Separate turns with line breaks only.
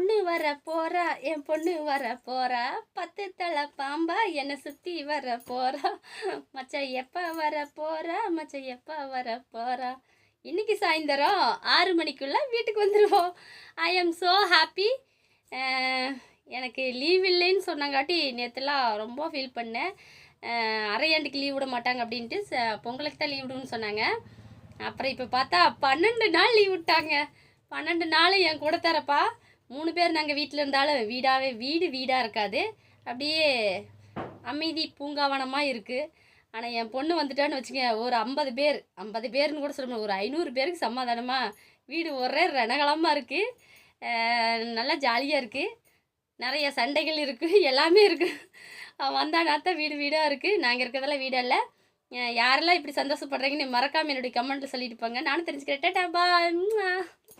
பொண்ணு வர போறா என் பொண்ணு வர போறா. பத்து தலை பாம்பா என்னை சுற்றி வர போறா. மச்சா எப்போ வர போறா? மச்சா எப்போ வர போறா? இன்னைக்கு சாயந்தரம் ஆறு மணிக்குள்ளே வீட்டுக்கு வந்துடுவோம் ஐ எம் ஸோ ஹாப்பி எனக்கு லீவ் இல்லைன்னு சொன்னாங்காட்டி நேற்றுலாம் ரொம்ப ஃபீல் பண்ணேன். அரையாண்டுக்கு லீவ் விட மாட்டாங்க அப்படின்ட்டு ச- பொங்கலுக்கு தான் லீவ் விடுன்னு சொன்னாங்க. அப்புறம் இப்போ பார்த்தா பன்னெண்டு நாள் லீவ் விட்டாங்க. பன்னெண்டு நாள் என் கூட தரப்பா. மூணு பேர் நாங்கள் வீட்டில் இருந்தாலும் வீடாகவே வீடு வீடாக இருக்காது. அப்படியே அமைதி பூங்காவனமாக இருக்குது ஆனால் என் பொண்ணு வந்துட்டான்னு வச்சுங்க ஒரு ஐம்பது பேர் ஐம்பது பேர்னு கூட சொல்ல ஒரு ஐநூறு பேருக்கு சமாதானமாக வீடு ஒரே ரணகலமாக இருக்குது நல்லா ஜாலியாக இருக்குது நிறைய சண்டைகள் இருக்குது எல்லாமே இருக்குது வந்தானாத்தான் வீடு வீடாக இருக்குது நாங்கள் இருக்கிறதெல்லாம் வீடு இல்லை. யாரெல்லாம் இப்படி சந்தோஷப்படுறீங்கன்னு மறக்காமல் என்னுடைய கமெண்ட்டில் சொல்லிட்டு போங்க. நானும் தெரிஞ்சுக்கிறேன். டேட்டா பா